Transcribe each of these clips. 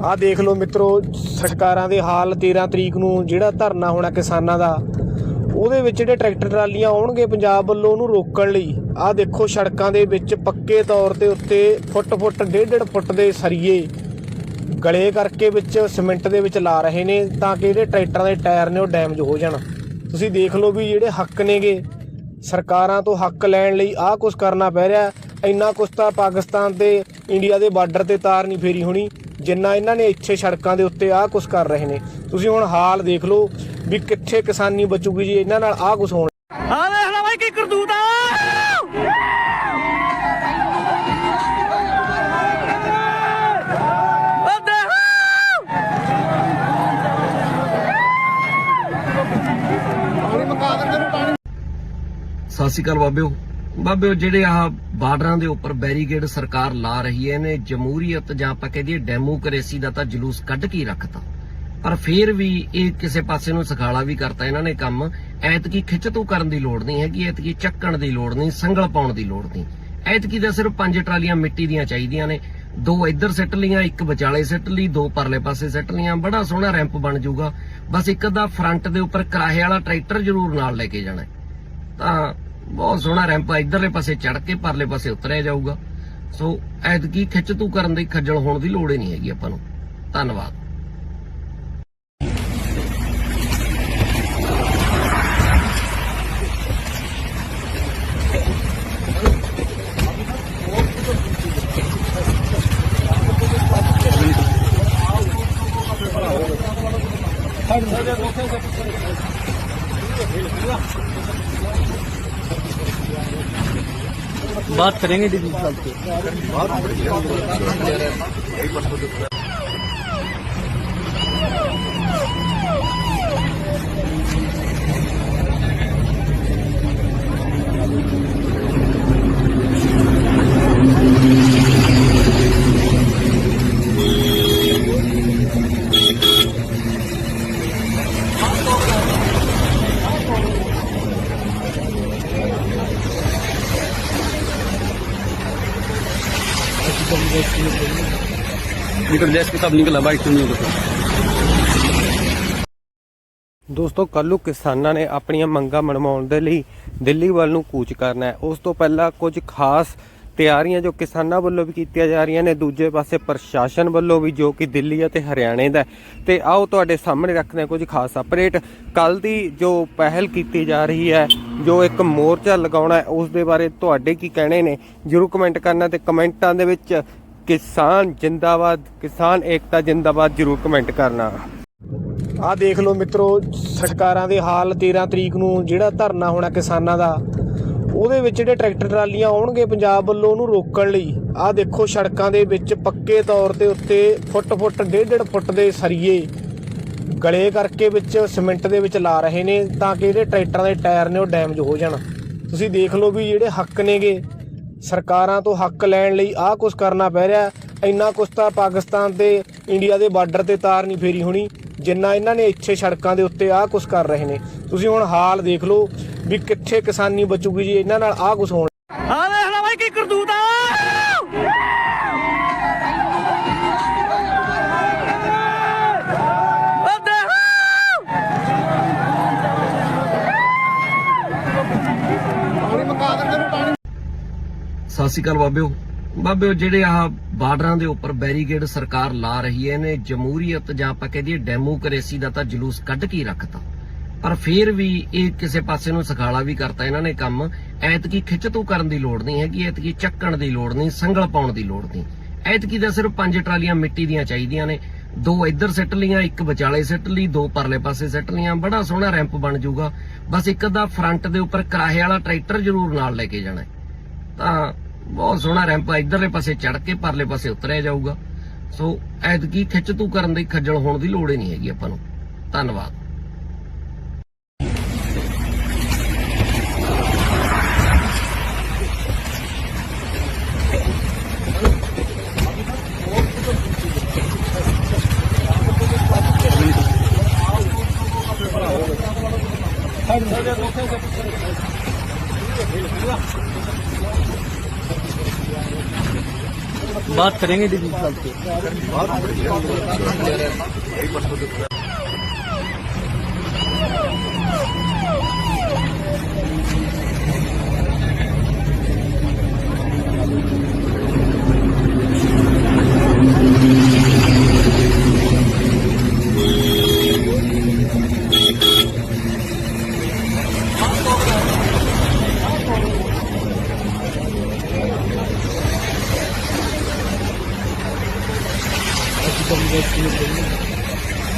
ਆਹ ਦੇਖ ਲਓ ਮਿੱਤਰੋ, ਸਰਕਾਰਾਂ ਦੇ ਹਾਲ 13 ਤਰੀਕ ਨੂੰ ਜਿਹੜਾ ਧਰਨਾ ਹੋਣਾ ਕਿਸਾਨਾਂ ਦਾ, ਉਹਦੇ ਵਿੱਚ ਜਿਹੜੇ ਟਰੈਕਟਰ ਟਰਾਲੀਆਂ ਆਉਣਗੇ ਪੰਜਾਬ ਵੱਲੋਂ ਉਹਨੂੰ ਰੋਕਣ ਲਈ, ਆਹ ਦੇਖੋ ਸੜਕਾਂ ਦੇ ਵਿੱਚ ਪੱਕੇ ਤੌਰ ਤੇ ਉੱਤੇ ਫੁੱਟ ਫੁੱਟ, ਡੇਢ ਡੇਢ ਫੁੱਟ ਦੇ ਸਰੀਏ ਗਲੇ ਕਰਕੇ ਵਿੱਚ ਸਿਮੈਂਟ ਦੇ ਵਿੱਚ ਲਾ ਰਹੇ ਨੇ ਤਾਂ ਕਿ ਜਿਹੜੇ ਟਰੈਕਟਰਾਂ ਦੇ ਟਾਇਰ ਨੇ ਉਹ ਡੈਮੇਜ ਹੋ ਜਾਣ। ਤੁਸੀਂ ਦੇਖ ਲਓ ਵੀ ਜਿਹੜੇ ਹੱਕ ਨੇਗੇ, ਸਰਕਾਰਾਂ ਤੋਂ ਹੱਕ ਲੈਣ ਲਈ ਆਹ ਕੁਝ ਕਰਨਾ ਪੈ ਰਿਹਾ, ਇੰਨਾ ਕੁਛ ਤਾਂ ਪਾਕਿਸਤਾਨ ਤੇ ਇੰਡੀਆ ਦੇ ਬਾਰਡਰ ਤੇ ਤਾਰ ਨਹੀਂ ਫੇਰੀ ਹੋਣੀ। ਜਿੰਨਾ ਇਹਨਾਂ ਨੇ ਇੱਥੇ ਸੜਕਾਂ ਦੇ ਉੱਤੇ ਆਹ ਕੁਝ ਕਰ ਰਹੇ ਨੇ। ਤੁਸੀਂ ਹੁਣ ਹਾਲ ਦੇਖ ਲਓ ਵੀ ਕਿੱਥੇ ਕਿਸਾਨੀ ਬਚੂਗੀ ਜੀ ਇਹਨਾਂ ਨਾਲ ਆਹ ਕੁਝ ਹੋਣ। ਆ ਦੇਖ ਲੈ ਬਾਈ ਕੀ ਕਰਤੂਤ ਆ। ਸਤਿ ਸ਼੍ਰੀ ਅਕਾਲ ਬਾਬਿਓ। ਬਾਬਿਓ ਜਿਹੜੇ ਆਹ ਬਾਰਡਰਾਂ ਦੇ ਉੱਪਰ ਬੈਰੀਕੇਡ ਸਰਕਾਰ ਲਾ ਰਹੀ ਹੈ ਇਹਨੇ ਜਮਹੂਰੀਅਤ ਜਾਂ ਆਪਾਂ ਕਹਿ ਦਈਏ ਡੈਮੋਕ੍ਰੇਸੀ ਦਾ ਤਾਂ ਜਲੂਸ ਕੱਢ ਕੇ ਹੀ ਰੱਖਤਾ। ਪਰ ਫਿਰ ਵੀ ਇਹ ਕਿਸੇ ਪਾਸੇ ਨੂੰ ਸਖਾਲਾ ਵੀ ਕਰਤਾ ਇਹਨਾਂ ਨੇ ਕੰਮ। ਐਤਕੀ ਖਿੱਚਤੂ ਕਰਨ ਦੀ ਲੋੜ ਨਹੀਂ ਹੈਗੀ, ਐਤਕੀ ਚੱਕਣ ਦੀ ਲੋੜ ਨਹੀਂ, ਸੰਗਲ ਪਾਉਣ ਦੀ ਲੋੜ ਨਹੀਂ। ਐਤਕੀ ਦਾ ਸਿਰਫ ਪੰਜ ਟਰਾਲੀਆਂ ਮਿੱਟੀ ਦੀਆਂ ਚਾਹੀਦੀਆਂ ਨੇ। ਦੋ ਇੱਧਰ ਸਿੱਟ ਲੀਆਂ ਇੱਕ ਵਿਚਾਲੇ ਸਿੱਟ ਲਈ, ਦੋ ਪਰਲੇ ਪਾਸੇ ਸਿੱਟ ਲੀਆਂ ਬੜਾ ਸੋਹਣਾ ਰੈਂਪ ਬਣ ਜਾਊਗਾ। ਬਸ ਇੱਕ ਅੱਧਾ ਫਰੰਟ ਦੇ ਉੱਪਰ ਕਰਾਹੇ ਵਾਲਾ ਟਰੈਕਟਰ ਜ਼ਰੂਰ ਨਾਲ ਲੈ ਕੇ ਜਾਣਾ ਤਾਂ ਬਹੁਤ ਸੋਹਣਾ ਰੈਂਪ ਆ, ਇਧਰਲੇ ਪਾਸੇ ਚੜ ਕੇ ਪਰਲੇ ਪਾਸੇ ਉਤਰਿਆ ਜਾਊਗਾ। ਸੋ ਐਤਕੀ ਖਿੱਚ ਤੂ ਕਰਨ ਦੀ ਖੱਜਲ ਹੋਣ ਦੀ ਲੋੜ ਹੀ ਨਹੀਂ ਹੈਗੀ ਆਪਾਂ ਨੂੰ। ਧੰਨਵਾਦ। बात करेंगे दीदी साल से निकल जैस के सब निकला बाइक तुम निकल ਦੋਸਤੋ ਕੱਲੂ ਕਿਸਾਨਾਂ ਨੇ ਆਪਣੀਆਂ ਮੰਗਾਂ ਮਨਵਾਉਣ ਦੇ ਲਈ ਦਿੱਲੀ ਵੱਲ ਨੂੰ ਕੂਚ ਕਰਨਾ ਹੈ ਉਸ ਤੋਂ ਪਹਿਲਾਂ ਕੁਝ ਖਾਸ ਤਿਆਰੀਆਂ ਜੋ ਕਿਸਾਨਾਂ ਵੱਲੋਂ ਵੀ ਕੀਤੀਆਂ ਜਾ ਰਹੀਆਂ ਨੇ ਦੂਜੇ ਪਾਸੇ ਪ੍ਰਸ਼ਾਸਨ ਵੱਲੋਂ ਵੀ ਜੋ ਕਿ ਦਿੱਲੀ ਅਤੇ ਹਰਿਆਣੇ ਦਾ ਹੈ। ਤੇ ਆਓ ਤੁਹਾਡੇ ਸਾਹਮਣੇ ਰੱਖਦੇ ਹਾਂ ਕੁਝ ਖਾਸ ਅਪਡੇਟ ਕੱਲ ਦੀ ਜੋ ਪਹਿਲ ਕੀਤੀ ਜਾ ਰਹੀ ਹੈ ਜੋ ਇੱਕ ਮੋਰਚਾ ਲਗਾਉਣਾ ਹੈ ਉਸ ਦੇ ਬਾਰੇ ਤੁਹਾਡੇ ਕੀ ਕਹਿਣੇ ਨੇ ਜਰੂਰ ਕਮੈਂਟ ਕਰਨਾ ਤੇ ਕਮੈਂਟਾਂ ਦੇ ਵਿੱਚ ਕਿਸਾਨ ਜਿੰਦਾਬਾਦ, ਕਿਸਾਨ ਏਕਤਾ ਜਿੰਦਾਬਾਦ ਜਰੂਰ ਕਮੈਂਟ ਕਰਨਾ। ਆਹ ਦੇਖ ਲਓ ਮਿੱਤਰੋ, ਸਰਕਾਰਾਂ ਦੇ ਹਾਲ 13 ਤਰੀਕ ਨੂੰ ਜਿਹੜਾ ਧਰਨਾ ਹੋਣਾ ਕਿਸਾਨਾਂ ਦਾ, ਉਹਦੇ ਵਿੱਚ ਜਿਹੜੇ ਟਰੈਕਟਰ ਟਰਾਲੀਆਂ ਆਉਣਗੇ ਪੰਜਾਬ ਵੱਲੋਂ ਉਹਨੂੰ ਰੋਕਣ ਲਈ, ਆਹ ਦੇਖੋ ਸੜਕਾਂ ਦੇ ਵਿੱਚ ਪੱਕੇ ਤੌਰ ਤੇ ਉੱਤੇ ਫੁੱਟ ਫੁੱਟ, ਡੇਢ ਡੇਢ ਫੁੱਟ ਦੇ ਸਰੀਏ ਗਲੇ ਕਰਕੇ ਵਿੱਚ ਸਿਮੈਂਟ ਦੇ ਵਿੱਚ ਲਾ ਰਹੇ ਨੇ ਤਾਂ ਕਿ ਜਿਹੜੇ ਟਰੈਕਟਰਾਂ ਦੇ ਟਾਇਰ ਨੇ ਉਹ ਡੈਮੇਜ ਹੋ ਜਾਣ। ਤੁਸੀਂ ਦੇਖ ਲਓ ਵੀ ਜਿਹੜੇ ਹੱਕ ਨੇਗੇ ਸਰਕਾਰਾਂ ਤੋਂ ਹੱਕ ਲੈਣ ਲਈ ਆਹ ਕੁਝ ਕਰਨਾ ਪੈ ਰਿਹਾ ਇੰਨਾ ਕੁਛ ਤਾਂ ਪਾਕਿਸਤਾਨ ਤੇ ਇੰਡੀਆ ਦੇ ਬਾਰਡਰ ਤੇ ਤਾਰ ਨਹੀਂ ਫੇਰੀ ਹੋਣੀ, ਜਿੰਨਾ ਇਹਨਾਂ ਨੇ ਇੱਥੇ ਸੜਕਾਂ ਦੇ ਉੱਤੇ ਆਹ ਕੁਝ ਕਰ ਰਹੇ ਨੇ। ਤੁਸੀਂ ਹੁਣ ਹਾਲ ਦੇਖ ਲਓ ਵੀ ਕਿੱਥੇ ਕਿਸਾਨੀ ਬਚੂਗੀ ਜੀ, ਇਹਨਾਂ ਨਾਲ ਆਹ ਕੁਝ ਹੋਣ ਸਤਿ ਸ਼੍ਰੀ ਅਕਾਲ ਬਾਬਿਓ। ਬਾਬਿਓ, ਜਿਹੜੇ ਆਹ ਬਾਰਡਰਾਂ ਦੇ ਉੱਪਰ ਬੈਰੀਗੇਡ ਸਰਕਾਰ ਲਾ ਰਹੀ ਹੈ ਇਹਨੇ ਜਮਹੂਰੀਅਤ ਜਾਂ ਆਪਾਂ ਕਹਿ ਡੈਮੋਕ੍ਰੇਸੀ ਦਾ ਤਾਂ ਜਲੂਸ ਕੱਢ ਕੇ ਰੱਖਤਾ। ਪਰ ਫੇਰ ਵੀ ਇਹ ਕਿਸੇ ਪਾਸੇ ਨੂੰ ਸਖਾਲਾ ਵੀ ਕਰਤਾ ਇਹਨਾਂ ਨੇ ਕੰਮ। ਐਤਕੀ ਖਿੱਚਤੂ ਕਰਨ ਦੀ ਲੋੜ ਨਹੀਂ ਹੈਗੀ, ਐਤਕੀ ਚੱਕਣ ਦੀ ਲੋੜ ਨਹੀਂ, ਸੰਗਲ ਪਾਉਣ ਦੀ ਲੋੜ ਨਹੀਂ। ਐਤਕੀ ਦਾ ਸਿਰਫ ਪੰਜ ਟਰਾਲੀਆਂ ਮਿੱਟੀ ਦੀਆਂ ਚਾਹੀਦੀਆਂ ਨੇ। ਦੋ ਇੱਧਰ ਸਿੱਟ ਲੀਆਂ ਇੱਕ ਵਿਚਾਲੇ ਸਿੱਟ ਲਈ, ਦੋ ਪਰਲੇ ਪਾਸੇ ਸਿੱਟ ਲੀਆਂ ਬੜਾ ਸੋਹਣਾ ਰੈਂਪ ਬਣ ਜਾਊਗਾ। ਬਸ ਇੱਕ ਅੱਧਾ ਫਰੰਟ ਦੇ ਉੱਪਰ ਕਰਾਹੇ ਵਾਲਾ ਟਰੈਕਟਰ ਜ਼ਰੂਰ ਨਾਲ ਲੈ ਕੇ ਜਾਣਾ ਤਾਂ ਬਹੁਤ ਸੋਹਣਾ ਰੈਂਪ ਆ, ਇਧਰਲੇ ਪਾਸੇ ਚੜ ਕੇ ਪਰਲੇ ਪਾਸੇ ਉਤਰਿਆ ਜਾਊਗਾ ਸੋ ਐਤਕੀ ਖਿੱਚ ਤੂੰ ਕਰਨ ਦੀ ਖੱਜਲ ਹੋਣ ਦੀ ਲੋੜ ਹੀ ਨਹੀਂ ਹੈਗੀ ਆਪਾਂ ਨੂੰ ਧੰਨਵਾਦ Hadi. Hadi. Hadi. Hadi. Hadi. बात करेंगे डीजी साहब से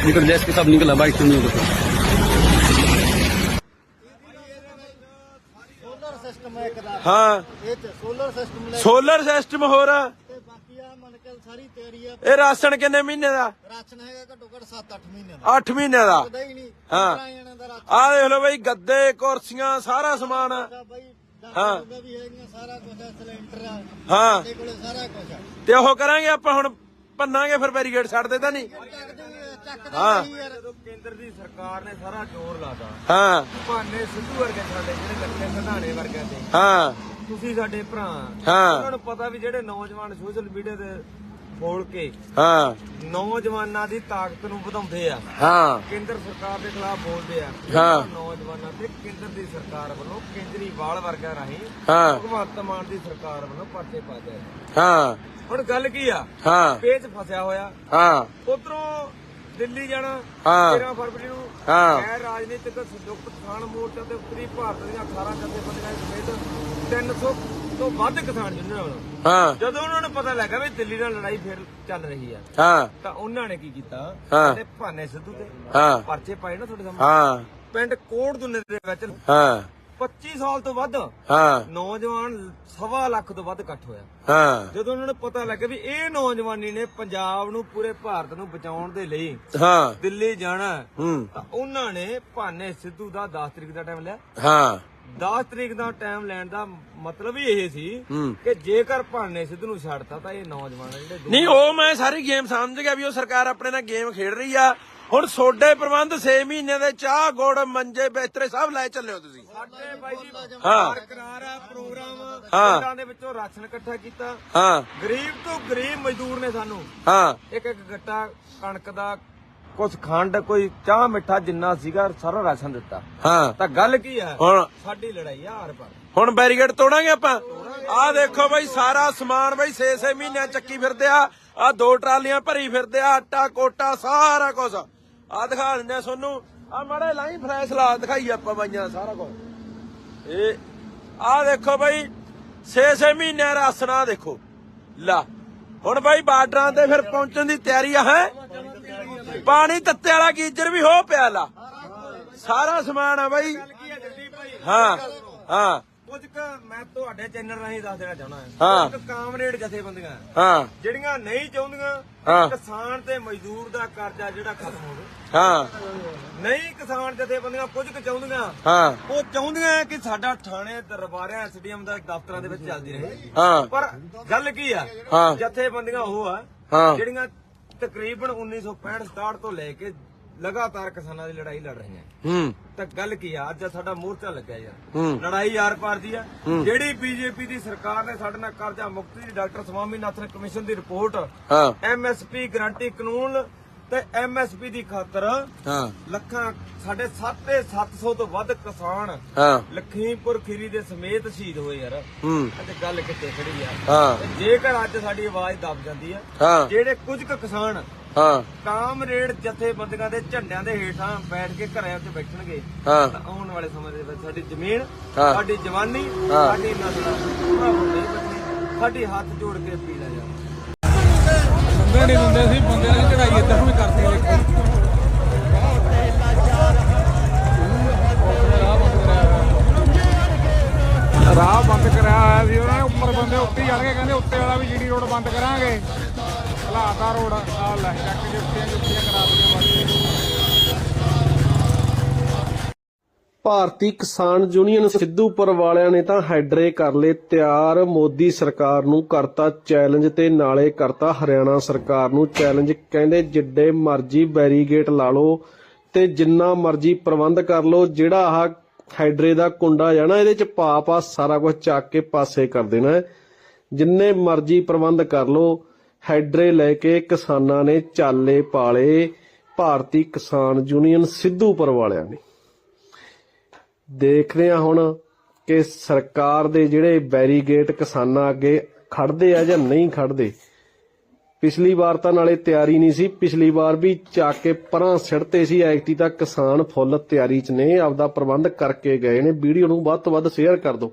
निकल जैस के सब निकला बाइक से नहीं होता ਸੋਲਰ ਸਿਸਟਮ ਹੈ ਇੱਕ ਦਾ ਹਾਂ ਇਹ ਚ ਸੋਲਰ ਸਿਸਟਮ ਲੈ ਸੋਲਰ ਸਿਸਟਮ ਹੋਰ ਆ ਤੇ ਬਾਕੀ ਆ ਮੰਨ ਕੇ ਸਾਰੀ ਤਿਆਰੀ ਆ ਇਹ ਰਾਸ਼ਨ ਕਿੰਨੇ ਮਹੀਨੇ ਦਾ ਰਾਸ਼ਨ ਹੈਗਾ ਘੱਟੋ ਘੱਟ 7-8 ਮਹੀਨੇ ਦਾ 8 ਮਹੀਨੇ ਦਾ ਪਤਾ ਹੀ ਨਹੀਂ ਹਾਂ। ਪੰਦਰਾਂ ਜਣਿਆਂ ਦਾ ਰਾਸ਼ਨ ਆਹ ਦੇਖ ਲਓ ਬਈ ਗੱਦੇ ਕੁਰਸੀਆਂ ਸਾਰਾ ਸਮਾਨ ਆ। ਹੈਗਾ ਬਾਈ ਹਾਂ। ਡਾਕਟਰ ਵੀ ਹੈਗੀਆਂ ਸਾਰਾ ਕੁਝ ਹੈ ਸਿਲੰਡਰ ਆ ਹਾਂ ਸਾਡੇ ਕੋਲੇ ਸਾਰਾ ਕੁਝ ਆ ਤੇ ਉਹ ਕਰਾਂਗੇ ਆਪਾਂ ਹੁਣ ਭੰਨਾਂਗੇ ਫਿਰ ਬੈਰੀਗੇਡ ਛੱਡ ਦੇ ਤਾਂ ਨਹੀਂ ਚੱਕਦੇ ਹਾਂ। ਕੇਂਦਰ ਦੀ ਸਰਕਾਰ ਨੇ ਸਾਰਾ ਜ਼ੋਰ ਲਾਤਾ ਹਾਂ। ਭਾਨੇ ਸਿੱਧੂ ਵਰਗੇ ਸਾਡੇ ਜਿਹੜੇ ਲੱਖੇ ਸੰਧਾਣੇ ਵਰਗਿਆਂ ਤੇ ਹਾਂ। ਤੁਸੀਂ ਸਾਡੇ ਭਰਾ। ਹਾਂ। ਉਹਨਾਂ ਨੂੰ ਪਤਾ ਵੀ ਜਿਹੜੇ ਨੌਜਵਾਨ ਸੋਸ਼ਲ ਮੀਡੀਆ ਤੇ ਫੋਲ ਕੇ ਹਾਂ। ਨੌਜਵਾਨਾਂ ਦੀ ਤਾਕਤ ਨੂੰ ਵਧਾਉਂਦੇ ਆ। ਹਾਂ। ਕੇਂਦਰ ਸਰਕਾਰ ਦੇ ਖਿਲਾਫ ਬੋਲਦੇ ਆ। ਹਾਂ। ਨੌਜਵਾਨਾਂ ਤੇ ਕੇਂਦਰ ਦੀ ਸਰਕਾਰ ਵੱਲੋਂ ਕੇਜਰੀਵਾਲ ਵਰਗਾ ਰਾਹੀਂ ਹਾਂ। ਭਗਵੰਤ ਮਾਨ ਦੀ ਸਰਕਾਰ ਵੱਲੋਂ ਪਰਚੇ ਪਾਦੇ ਹਾਂ। ਹੁਣ ਗੱਲ ਕੀ ਆ? ਹਾਂ। ਪੇਚ ਫਸਿਆ ਹੋਇਆ। ਹਾਂ। ਉਧਰੋਂ ਦਿੱਲੀ ਜਾਣਾ ਹਾਂ। 13 ਫਰਵਰੀ ਨੂੰ। ਹਾਂ। ਗੈਰ ਰਾਜਨੀਤਿਕ ਸੰਯੁਕਤ ਕਿਸਾਨ ਮੋਰਚਾ ਤੇ ਉੱਤਰੀ ਭਾਰਤ ਦੀਆਂ 18 ਜਥੇਬੰਦੀਆਂ ਸਮੇਤ 300 ਤੋਂ ਵੱਧ ਕਿਸਾਨ ਯੂਨੀਅਨਾਂ ਵੱਲੋਂ। ਹਾਂ। ਜਦੋਂ ਉਹਨਾਂ ਨੂੰ ਪਤਾ ਲੱਗਾ ਵੀ ਦਿੱਲੀ ਨਾਲ ਲੜਾਈ ਫੇਰ ਚੱਲ ਰਹੀ ਆ ਹਾਂ। ਤਾਂ ਉਹਨਾਂ ਨੇ ਕੀ ਕੀਤਾ? ਹਾਂ। ਤੇ ਭਾਨੇ ਸਿੱਧੂ ਤੇ ਹਾਂ। ਪਰਚੇ ਪਾਏ ਨਾ ਤੁਹਾਡੇ ਸਾਹਮਣੇ? ਹਾਂ। ਪਿੰਡ ਕੋਟ ਦੁੰਨੇ ਦੇ ਵਿੱਚ ਹਾਂ। 25 ਸਾਲ ਤੋਂ ਵੱਧ ਹਾਂ। ਨੌਜਵਾਨ ਸਵਾ ਲੱਖ ਤੋਂ ਵੱਧ ਇਕੱਠ ਹੋਇਆ। ਹਾਂ। ਜਦੋਂ ਉਹਨਾਂ ਨੂੰ ਪਤਾ ਲੱਗਾ ਵੀ ਇਹ ਨੌਜਵਾਨੀ ਨੇ ਪੰਜਾਬ ਨੂੰ ਪੂਰੇ ਭਾਰਤ ਨੂੰ ਬਚਾਉਣ ਦੇ ਲਈ ਹਾਂ। ਦਿੱਲੀ ਜਾਣਾ ਹੈ, ਹੂੰ। ਤਾਂ ਉਹਨਾਂ ਨੇ ਭਾਨੇ ਸਿੱਧੂ ਦਾ 10 ਤਰੀਕ ਦਾ ਟਾਈਮ ਲਿਆ। ਹਾਂ। 10 ਤਰੀਕ ਦਾ ਟਾਈਮ ਲੈਣ ਦਾ ਮਤਲਬ ਹੀ ਇਹ ਸੀ ਹੂੰ। ਕਿ ਜੇਕਰ ਭਾਨੇ ਸਿੱਧੂ ਨੂੰ ਛੱਡਤਾ ਤਾਂ ਇਹ ਨੌਜਵਾਨ ਆ ਜਿਹੜੇ ਦੋ- ਨਹੀਂ ਉਹ ਮੈਂ ਸਾਰੀ ਗੇਮ ਸਮਝ ਗਿਆ ਵੀ ਉਹ ਸਰਕਾਰ ਆਪਣੇ ਨਾਲ ਗੇਮ ਖੇਡ ਰਹੀ ਆ। ਹੁਣ ਸੋਡੇ ਪ੍ਰਬੰਧ 6 ਮਹੀਨੇ ਦੇ ਚਾਹ ਗੁੜ ਮੰਜੇ ਬਿਸਤਰੇ ਸਭ ਲੈ ਚੱਲਿਓ ਤੁਸੀਂ। ਸਾਡੇ ਬਾਈ ਜੀ ਹਾਂ। ਬਰਕਰਾਰ ਆ ਪ੍ਰੋਗਰਾਮ ਹਾਂ। ਪਿੰਡਾਂ ਦੇ ਵਿੱਚੋਂ ਰਾਸ਼ਨ ਇਕੱਠਾ ਕੀਤਾ। ਹਾਂ। ਗਰੀਬ ਤੋਂ ਗਰੀਬ ਮਜ਼ਦੂਰ ਨੇ ਸਾਨੂੰ। ਹਾਂ। ਇੱਕ ਇੱਕ ਗੱਟਾ ਕਣਕ ਦਾ ਕੁਝ ਖੰਡ ਕੋਈ ਚਾਹ ਮਿੱਠਾ ਜਿੰਨਾ ਸੀਗਾ ਸਾਰਾ ਰਾਸ਼ਨ ਦਿੱਤਾ। ਹਾਂ। ਤਾਂ ਗੱਲ ਕੀ ਹੈ ਹੁਣ ਸਾਡੀ ਲੜਾਈ ਆ ਹਰ ਪਰ ਹੁਣ ਬੈਰੀਗੇਡ ਤੋੜਾਂਗੇ ਆਪਾਂ? ਆਹ ਦੇਖੋ ਬਈ ਸਾਰਾ ਸਮਾਨ ਬਈ 6-6 ਮਹੀਨਿਆਂ ਚੱਕੀ ਫਿਰਦੇ ਆ। ਆ ਦੋ ਟਰਾਲੀਆਂ ਭਰੀ ਫਿਰਦੇ ਆ ਆਟਾ ਕੋਟਾ ਸਾਰਾ ਕੁਝ ਆ ਦਿਖਾ ਦਿੰਦੇ ਆ ਤੁਹਾਨੂੰ ਆ ਮੜੇ ਲਾਈ ਫਰੈਸ਼ ਲਾ, ਦਿਖਾਈ ਆਪਾਂ ਬਾਈਆਂ ਸਾਰਾ ਕੁਝ ਇਹ ਆ ਦੇਖੋ ਬਈ 6-6 ਮਹੀਨਿਆਂ ਰਾਸਣਾ ਦੇਖੋ। ਲਾ, ਹੁਣ ਬਾਈ ਬਾਰਡਰਾਂ ਤੇ ਫਿਰ ਪਹੁੰਚਣ ਦੀ ਤਿਆਰੀ ਆ, ਹੈ? ਪਾਣੀ ਤੱਤੇ ਵਾਲਾ ਗੀਜਰ ਵੀ ਹੋ ਪਿਆ, ਲਾ। ਸਾਰਾ ਸਮਾਨ ਆ ਬਾਈ। ਹਾਂ ਹਾਂ। ਕੁਝ ਕੁ ਮੈਂ ਤੁਹਾਡੇ ਚੈਨਲ ਰਾਹੀਂ ਦੱਸ ਦੇਣਾ ਚਾਹਣਾ ਹਾਂ। ਕੁਝ ਕੁ ਕਾਮਰੇਡ ਜਥੇਬੰਦੀਆਂ। ਹਾਂ। ਜਿਹੜੀਆਂ ਨਹੀਂ ਚਾਹੁੰਦੀਆਂ ਹਾਂ। ਕਿਸਾਨ ਤੇ ਮਜ਼ਦੂਰ ਦਾ ਕਰਜ਼ਾ ਜਿਹੜਾ ਖਤਮ ਹੋਵੇ। ਹਾਂ। ਨਹੀਂ ਕਿਸਾਨ ਜਥੇਬੰਦੀਆਂ ਕੁਝ ਕੁ ਚਾਹੁੰਦੀਆਂ ਹਾਂ। ਉਹ ਚਾਹੁੰਦੀਆਂ ਕਿ ਸਾਡਾ ਥਾਣੇ ਦਰਬਾਰਿਆਂ ਐਸਡੀਐਮ ਦਾ ਦਫ਼ਤਰਾਂ ਦੇ ਵਿੱਚ ਚੱਲਦੀ ਰਹੇ। ਹਾਂ। ਪਰ ਗੱਲ ਕੀ ਆ? ਹਾਂ। ਜਥੇਬੰਦੀਆਂ ਉਹ ਆ ਹਾਂ। ਜਿਹੜੀਆਂ ਤਕਰੀਬਨ 1965 ਤੋਂ ਲੈ ਕੇ ਲਗਾਤਾਰ ਕਿਸਾਨਾਂ ਦੀ ਲੜਾਈ ਲੜ ਰਹੀਆਂ। ਹੂੰ। ਤਾਂ ਗੱਲ ਕੀ ਆ? ਅੱਜ ਸਾਡਾ ਮੋਰਚਾ ਲੱਗਿਆ ਯਾਰ। ਲੜਾਈ ਯਾਰ ਪਾਰ ਦੀ ਆ। ਜਿਹੜੀ ਬੀਜੇਪੀ ਦੀ ਸਰਕਾਰ ਨੇ ਸਾਡੇ ਨਾਲ ਕਰਜ਼ਾ ਮੁਕਤੀ ਦੀ ਡਾਕਟਰ ਸਵਾਮੀਨਾਥਨ ਕਮਿਸ਼ਨ ਦੀ ਰਿਪੋਰਟ ਹਾਂ। ਐਮਐਸਪੀ ਗਰੰਟੀ ਕਾਨੂੰਨ ਤੇ ਐਮਐਸਪੀ ਦੀ ਖਾਤਰ ਹਾਂ। ਲੱਖਾਂ ਸਾਡੇ 750 ਤੋਂ ਵੱਧ ਕਿਸਾਨ ਹਾਂ। ਲਖੀਮਪੁਰ ਖੀਰੀ ਦੇ ਸਮੇਤ ਸ਼ਹੀਦ ਹੋਏ ਯਾਰ। ਹੂੰ। ਅੱਜ ਗੱਲ ਕਿੱਥੇ ਖੜੀ ਆ? ਜੇਕਰ ਅੱਜ ਸਾਡੀ ਆਵਾਜ਼ ਦਬ ਜਾਂਦੀ ਆ ਜਿਹੜੇ ਕੁਝ ਕੁ ਕਿਸਾਨ ਹਾਂ। ਕਾਮਰੇਡ ਜਥੇਬੰਦੀਆਂ ਦੇ ਝੰਡਿਆਂ ਦੇ ਹੇਠਾਂ ਬੈਠ ਕੇ ਘਰਾਂ ਉੱਤੇ ਬੈਠਣਗੇ। ਹਾਂ। ਤਾਂ ਆਉਣ ਵਾਲੇ ਸਮੇਂ ਦੇ ਵਿੱਚ ਸਾਡੀ ਜ਼ਮੀਨ ਹਾਂ। ਸਾਡੀ ਜਵਾਨੀ ਹਾਂ। ਸਾਡੀ ਨਸਲ ਉਹਨਾਂ ਨੂੰ ਨਹੀਂ ਬਚਣੀ ਸਾਡੀ ਹੱਥ ਜੋੜ ਕੇ ਅਪੀਲ ਆ ਯਾਰ ਬੰਦੇ ਨਹੀਂ ਦਿੰਦੇ ਸੀ ਬੰਦੇ ਨਾਲ ਚੜਾਈ ਇੱਧਰ ਵੀ ਕਰਦੇ ਦੇਖੋ ਰਾਹ ਬੰਦ ਕਰਿਆ ਹੋਇਆ ਸੀ ਉਹਨਾਂ ਨੇ ਉੱਪਰ ਬੰਦੇ ਉੱਤੇ ਜਾਣਗੇ ਕਹਿੰਦੇ ਉੱਤੇ ਵਾਲਾ ਵੀ ਜੀਡੀ ਰੋਡ ਬੰਦ ਕਰਾਂਗੇ। ਹਲਾਤਾ ਰੋਡ ਆ ਲੈ ਚੱਕ ਜੁੱਤੀਆਂ ਜੁੱਤੀਆਂ ਕਰਾ ਦਿੱਤੀਆਂ ਬਾਕੀ ਭਾਰਤੀ ਕਿਸਾਨ ਯੂਨੀਅਨ ਸਿੱਧੂਪੁਰ ਵਾਲਿਆਂ ਨੇ ਤਾਂ ਹੈਡਰੇ ਕਰ ਲਏ ਤਿਆਰ। ਮੋਦੀ ਸਰਕਾਰ ਨੂੰ ਕਰਤਾ ਚੈਲੰਜ ਤੇ ਨਾਲੇ ਕਰਤਾ ਹਰਿਆਣਾ ਸਰਕਾਰ ਨੂੰ ਚੈਲੰਜ। ਕਹਿੰਦੇ ਜਿੱਡੇ ਮਰਜ਼ੀ ਬੈਰੀਗੇਟ ਲਾ ਲਓ ਤੇ ਜਿੰਨਾ ਮਰਜ਼ੀ ਪ੍ਰਬੰਧ ਕਰ ਲਓ, ਜਿਹੜਾ ਆਹ ਹੈਡਰੇ ਦਾ ਕੁੰਡਾ ਜਾਣਾ ਇਹਦੇ ਚ ਪਾ ਪਾ ਸਾਰਾ ਕੁਝ ਚੱਕ ਕੇ ਪਾਸੇ ਕਰ ਦੇਣਾ। ਜਿੰਨੇ ਮਰਜ਼ੀ ਪ੍ਰਬੰਧ ਕਰ ਲੋ ਹੈਡਰੇ ਲੈ ਕੇ ਕਿਸਾਨਾਂ ਨੇ ਚਾਲੇ ਪਾਲੇ ਭਾਰਤੀ ਕਿਸਾਨ ਯੂਨੀਅਨ ਸਿੱਧੂਪੁਰ ਵਾਲਿਆਂ ਨੇ। ਦੇਖਦੇ ਆ ਹੁਣ ਕਿ ਸਰਕਾਰ ਦੇ ਜਿਹੜੇ ਬੈਰੀਗੇਟ ਕਿਸਾਨਾਂ ਅੱਗੇ ਖੜਦੇ ਆ ਜਾਂ ਨਹੀਂ ਖੜਦੇ। ਪਿਛਲੀ ਵਾਰ ਤਾਂ ਨਾਲੇ ਤਿਆਰੀ ਨਹੀਂ ਸੀ, ਪਿਛਲੀ ਵਾਰ ਵੀ ਚੱਕ ਕੇ ਪਰਾਂ ਸਿੱਟਤੇ ਸੀ ਐਕਤੀ ਤਾਂ ਕਿਸਾਨ ਫੁੱਲ ਤਿਆਰੀ 'ਚ ਨੇ, ਆਪਦਾ ਪ੍ਰਬੰਧ ਕਰਕੇ ਗਏ ਨੇ। ਵੀਡੀਓ ਨੂੰ ਵੱਧ ਤੋਂ ਵੱਧ ਸ਼ੇਅਰ ਕਰ ਦਿਓ।